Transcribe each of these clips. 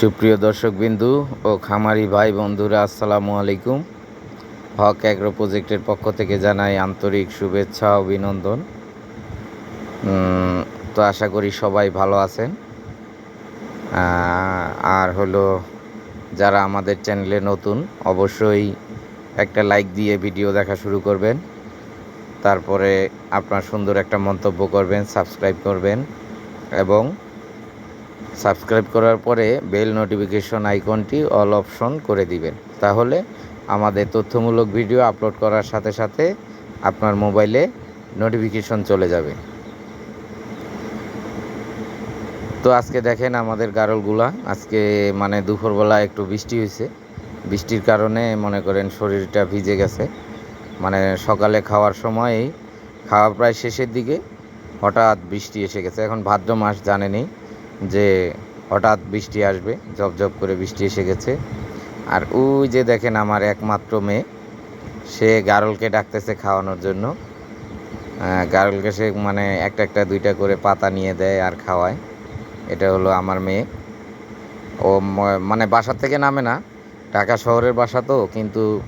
সুপ্রিয় দর্শকবিন্দু ও খামারি ভাই বন্ধুরা, আসসালামু আলাইকুম। হক অ্যাগ্রো প্রজেক্টের পক্ষ থেকে জানাই আন্তরিক শুভেচ্ছা, অভিনন্দন। তো আশা করি সবাই ভালো আছেন। আর হলো, যারা আমাদের চ্যানেলে নতুন, অবশ্যই একটা লাইক দিয়ে ভিডিও দেখা শুরু করবেন। তারপরে আপনার সুন্দর একটা মন্তব্য করবেন, সাবস্ক্রাইব করবেন এবং সাবস্ক্রাইব করার পরে বেল নোটিফিকেশন আইকনটি অল অপশন করে দিবেন। তাহলে আমাদের তথ্যমূলক ভিডিও আপলোড করার সাথে সাথে আপনার মোবাইলে নোটিফিকেশন চলে যাবে। তো আজকে দেখেন আমাদের গারলগুলা। আজকে মানে দুপুরবেলা একটু বৃষ্টি হয়েছে। বৃষ্টির কারণে মনে করেন শরীরটা ভিজে গেছে। মানে সকালে খাওয়ার সময়ই খাওয়া প্রায় শেষের দিকে হঠাৎ বৃষ্টি এসে গেছে। এখন ভাদ্র মাস জানেনি যে হঠাৎ বৃষ্টি আসবে ঝপঝপ করে বৃষ্টি এসে গেছে। আর ওই যে দেখেন আমার একমাত্র মেয়ে, সে গারলকে ডাকতেছে খাওয়ানোর জন্য। গারলকে সে মানে একটা একটা দুইটা করে পাতা নিয়ে দেয় আর খাওয়ায়। এটা হলো আমার মেয়ে। ও মানে বাসা থেকে নামে না, ঢাকা শহরের বাসা তো, কিন্তু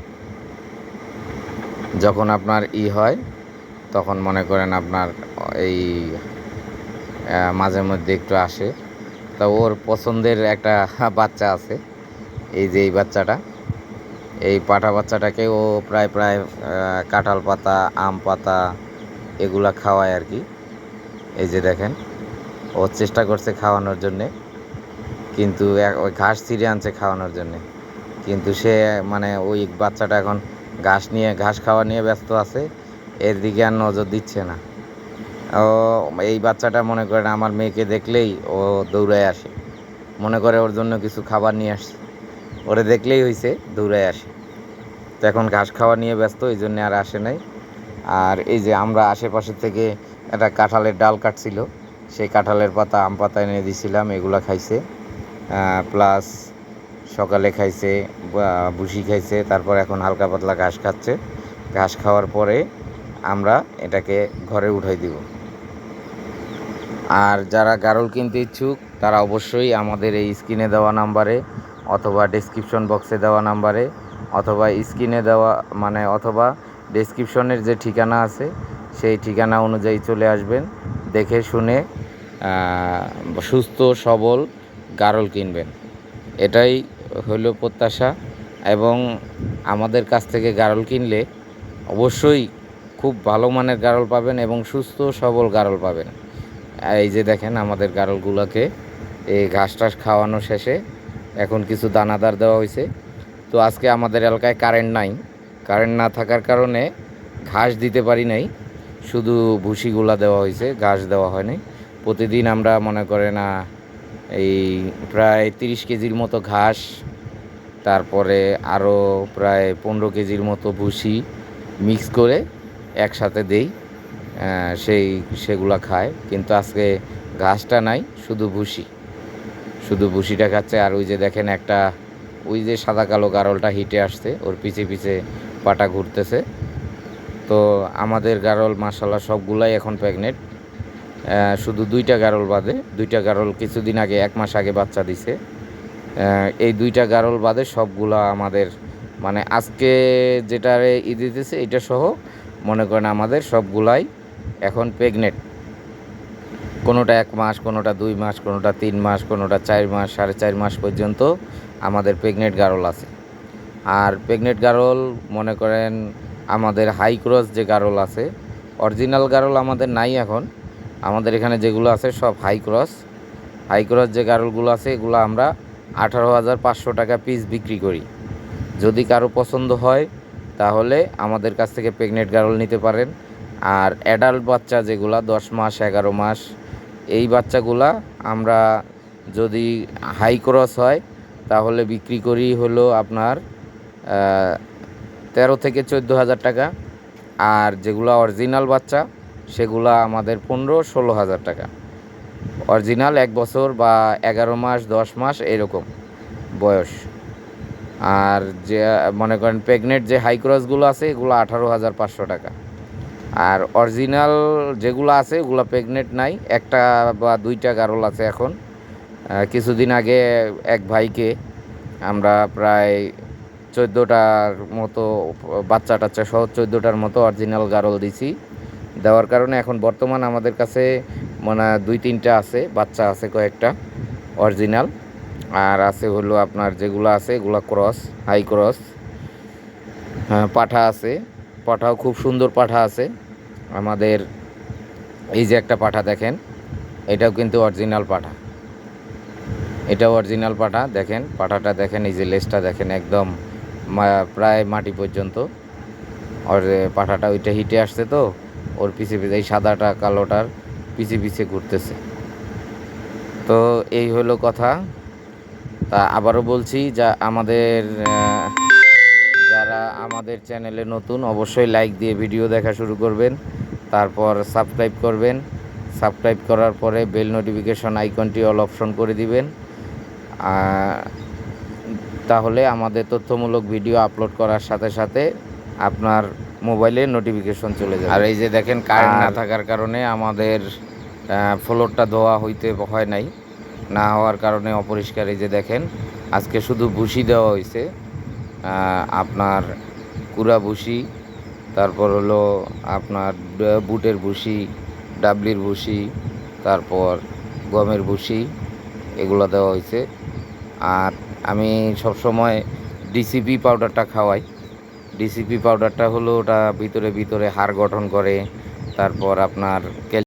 যখন আপনার ই হয়, তখন মনে করেন আপনার এই মাঝে মধ্যে একটু আসে। তা ওর পছন্দের একটা বাচ্চা আছে। এই যে এই বাচ্চাটা, এই পাঠা বাচ্চাটাকে ও প্রায় প্রায় কাঁঠাল পাতা, আম পাতা এগুলা খাওয়ায় আর কি। এই যে দেখেন, ও চেষ্টা করছে খাওয়ানোর জন্যে, কিন্তু ওই ঘাস ছিঁড়ে আনছে খাওয়ানোর জন্যে। কিন্তু সে মানে ওই বাচ্চাটা এখন ঘাস নিয়ে, ঘাস খাওয়া নিয়ে ব্যস্ত আছে, এর দিকে আর নজর দিচ্ছে না। এই বাচ্চাটা মনে করেন আমার মেয়েকে দেখলেই ও দৌড়ায় আসে। মনে করে ওর জন্য কিছু খাবার নিয়ে আসছে। ওরে দেখলেই হয়েছে দৌড়ায় আসে। তো এখন ঘাস খাওয়া নিয়ে ব্যস্ত, এই জন্য আর আসে নাই। আর এই যে আমরা আশেপাশে থেকে একটা কাঁঠালের ডাল কাটছিল, সেই কাঁঠালের পাতা, আম পাতা এনে দিয়েছিলাম এগুলো খাইছে। প্লাস সকালে খাইছে ভুসি খাইছে, তারপর এখন হালকা পাতলা ঘাস খাচ্ছে। ঘাস খাওয়ার পরে আমরা এটাকে ঘরে উঠাই দিব। আর যারা গারল কিনতে ইচ্ছুক, তারা অবশ্যই আমাদের এই স্ক্রিনে দেওয়া নাম্বারে অথবা ডেসক্রিপশন বক্সে দেওয়া নাম্বারে অথবা স্ক্রিনে দেওয়া মানে অথবা ডেসক্রিপশনের যে ঠিকানা আছে, সেই ঠিকানা অনুযায়ী চলে আসবেন, দেখে শুনে সুস্থ, সবল গারল কিনবেন। এটাই হলো প্রত্যাশা এবং আমাদের কাছ থেকে গারল কিনলে অবশ্যই খুব ভালো মানের গারল পাবেন এবং সুস্থ, সবল গারল পাবেন। এই যে দেখেন আমাদের গারলগুলোকে এই ঘাস টাস খাওয়ানো শেষে এখন কিছু দানাদার দেওয়া হয়েছে। তো আজকে আমাদের এলাকায় কারেন্ট নাই। কারেন্ট না থাকার কারণে ঘাস দিতে পারি নাই। শুধু ভুসিগুলা দেওয়া হয়েছে, ঘাস দেওয়া হয়নি। প্রতিদিন আমরা মনে করে না এই প্রায় তিরিশ কেজির মতো ঘাস, তারপরে আরও প্রায় পনেরো কেজির মতো ভুসি মিক্স করে একসাথে দেই। সেই, সেগুলা খায়। কিন্তু আজকে ঘাসটা নাই, শুধু ভুসি। শুধু ভুসিটা খাচ্ছে। আর ওই যে দেখেন একটা, ওই যে সাদা কালো গারলটা হিটে আসছে, ওর পিছে পিছে পাটা ঘুরতেছে। তো আমাদের গারল মাসাল্লাহ সবগুলাই এখন প্রেগনেন্ট। শুধু দুইটা গারল বাদে, দুইটা গারল কিছুদিন আগে, এক মাস আগে বাচ্চা দিছে। এই দুইটা গারল বাদে সবগুলা আমাদের মানে আজকে যেটা ই দিতেছে এটা সহ মনে করেন আমাদের সবগুলাই এখন প্রেগনেন্ট কোনোটা এক মাস, কোনোটা দুই মাস, কোনোটা তিন মাস, কোনোটা চার মাস, সাড়ে চার মাস পর্যন্ত আমাদের প্রেগনেন্ট গারল আছে। আর প্রেগনেন্ট গারল, মনে করেন আমাদের হাই ক্রস যে গারল আছে অরিজিনাল গারল আমাদের নাই এখন। আমাদের এখানে যেগুলো আছে সব হাই ক্রস হাই ক্রস যে গারলগুলো আছে, এগুলো আমরা আঠারো হাজার পাঁচশো টাকা পিস বিক্রি করি। যদি কারও পছন্দ হয়, তাহলে আমাদের কাছ থেকে প্রেগনেন্ট গারল নিতে পারেন। আর অ্যাডাল্ট বাচ্চা যেগুলা, দশ মাস, এগারো মাস, এই বাচ্চাগুলা আমরা যদি হাই ক্রস হয়, তাহলে বিক্রি করি হলো আপনার তেরো থেকে চোদ্দ হাজার টাকা। আর যেগুলো অরিজিনাল বাচ্চা, সেগুলা আমাদের পনেরো, ষোলো হাজার টাকা। অরিজিনাল এক বছর বা এগারো মাস, দশ মাস এরকম বয়স। আর যে, মনে করেন প্রেগনেন্ট যে হাই ক্রসগুলো আছে, এগুলো আঠারো হাজার পাঁচশো টাকা। আর অরিজিনাল যেগুলো আছে, ওগুলো প্রেগনেন্ট নাই। একটা বা দুইটা গারল আছে এখন। কিছুদিন আগে এক ভাইকে আমরা প্রায় চোদ্দোটার মতো, বাচ্চা টাচ্চা সহ চোদ্দোটার মতো অরিজিনাল গারল দিছি। দেওয়ার কারণে এখন বর্তমান আমাদের কাছে মানে দুই তিনটা আছে, বাচ্চা আছে কয়েকটা অরিজিনাল আর আছে হলো আপনার যেগুলো আছে, এগুলো ক্রস হাই ক্রস হ্যাঁ পাঠা আছে। পাঠাও খুব সুন্দর পাঠা আছে। আমাদের এই যে একটা পাঠা দেখেন, এটাও কিন্তু অরিজিনাল পাঠা। এটাও অরিজিনাল পাঠা, দেখেন, পাঠাটা দেখেন, এই যে লেজটা দেখেন, একদম প্রায় মাটি পর্যন্ত। আর পাঠাটা ওইটা হিটে আসছে তো, ওর পিছে পিছে, এই সাদাটা, কালোটার পিছে পিছে ঘুরতেছে। তো এই হলো কথা। তা আবারও বলছি, যা আমাদের যারা আমাদের চ্যানেলে নতুন অবশ্যই লাইক দিয়ে ভিডিও দেখা শুরু করবেন। তারপর সাবস্ক্রাইব করবেন। সাবস্ক্রাইব করার পরে বেল নোটিফিকেশন আইকনটি অল অপশন করে দিবেন। তাহলে আমাদের তথ্যমূলক ভিডিও আপলোড করার সাথে সাথে আপনার মোবাইলে নোটিফিকেশন চলে যাবে। আর এই যে দেখেন কারেন্ট না থাকার কারণে আমাদের ফ্লোরটা ধোয়া হইতে হয় নাই। না হওয়ার কারণে অপরিষ্কার এই যে দেখেন আজকে শুধু ভুসি দেওয়া হয়েছে আপনার কুড়া ভুসি তারপর হলো আপনার বুটের ভুসি ডাবলির ভুসি তারপর গমের ভুসি এগুলো দেওয়া হয়েছে। আর আমি সবসময় ডিসিপি পাউডারটা খাওয়াই। ডিসিপি পাউডারটা হলো ওটা ভিতরে ভিতরে হাড় গঠন করে, তারপর আপনার